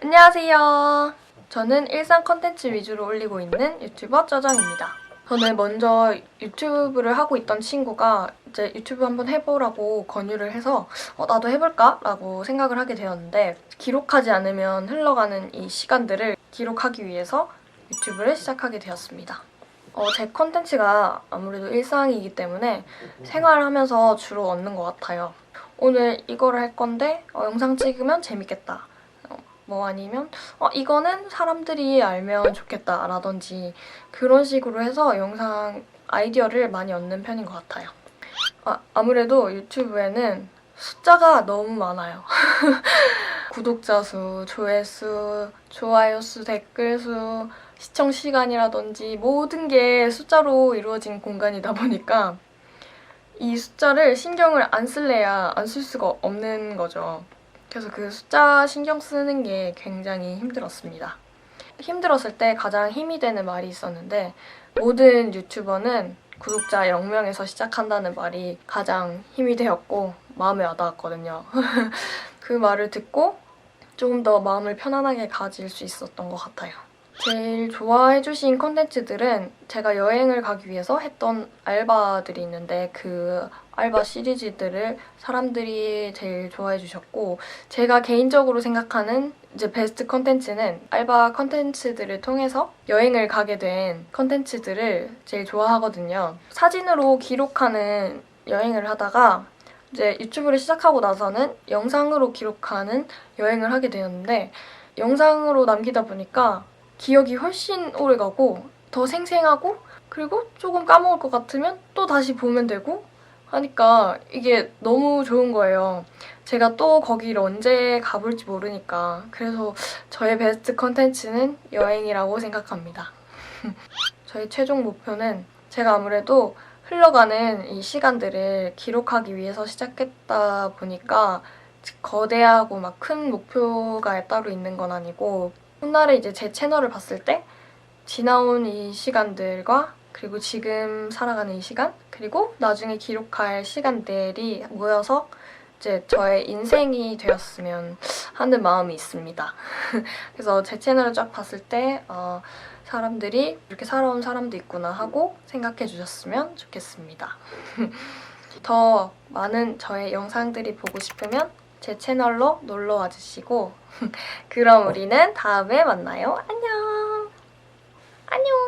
안녕하세요. 저는 일상 컨텐츠 위주로 올리고 있는 유튜버 짜장입니다. 저는 먼저 유튜브를 하고 있던 친구가 이제 유튜브 한번 해보라고 권유를 해서 어, 나도 해볼까? 라고 생각을 하게 되었는데 기록하지 않으면 흘러가는 이 시간들을 기록하기 위해서 유튜브를 시작하게 되었습니다. 어, 제 컨텐츠가 아무래도 일상이기 때문에 생활하면서 주로 얻는 것 같아요. 오늘 이거를 할 건데 어, 영상 찍으면 재밌겠다. 어, 뭐 아니면 어, 이거는 사람들이 알면 좋겠다라든지 그런 식으로 해서 영상 아이디어를 많이 얻는 편인 것 같아요. 아, 아무래도 유튜브에는 숫자가 너무 많아요. 구독자 수, 조회수, 좋아요 수, 댓글 수, 시청 시간이라든지 모든 게 숫자로 이루어진 공간이다 보니까 이 숫자를 신경을 안 쓸래야 안 쓸 수가 없는 거죠. 그래서 그 숫자 신경 쓰는 게 굉장히 힘들었습니다. 힘들었을 때 가장 힘이 되는 말이 있었는데 모든 유튜버는 구독자 0명에서 시작한다는 말이 가장 힘이 되었고 마음에 와닿았거든요. 그 말을 듣고 조금 더 마음을 편안하게 가질 수 있었던 것 같아요. 제일 좋아해주신 컨텐츠들은 제가 여행을 가기 위해서 했던 알바들이 있는데 그 알바 시리즈들을 사람들이 제일 좋아해주셨고 제가 개인적으로 생각하는 이제 베스트 컨텐츠는 알바 컨텐츠들을 통해서 여행을 가게 된 컨텐츠들을 제일 좋아하거든요. 사진으로 기록하는 여행을 하다가 이제 유튜브를 시작하고 나서는 영상으로 기록하는 여행을 하게 되었는데 영상으로 남기다 보니까 기억이 훨씬 오래 가고 더 생생하고 그리고 조금 까먹을 것 같으면 또 다시 보면 되고 하니까 이게 너무 좋은 거예요. 제가 또 거기를 언제 가볼지 모르니까 그래서 저의 베스트 컨텐츠는 여행이라고 생각합니다. 저희 최종 목표는 제가 아무래도 흘러가는 이 시간들을 기록하기 위해서 시작했다 보니까 거대하고 막 큰 목표가 따로 있는 건 아니고 훗날에 이제 제 채널을 봤을 때 지나온 이 시간들과 그리고 지금 살아가는 이 시간 그리고 나중에 기록할 시간들이 모여서 이제 저의 인생이 되었으면 하는 마음이 있습니다. 그래서 제 채널을 쫙 봤을 때 어, 사람들이 이렇게 살아온 사람도 있구나 하고 생각해 주셨으면 좋겠습니다. 더 많은 저의 영상들이 보고 싶으면 제 채널로 놀러 와 주시고 그럼 우리는 다음에 만나요. 안녕. 안녕.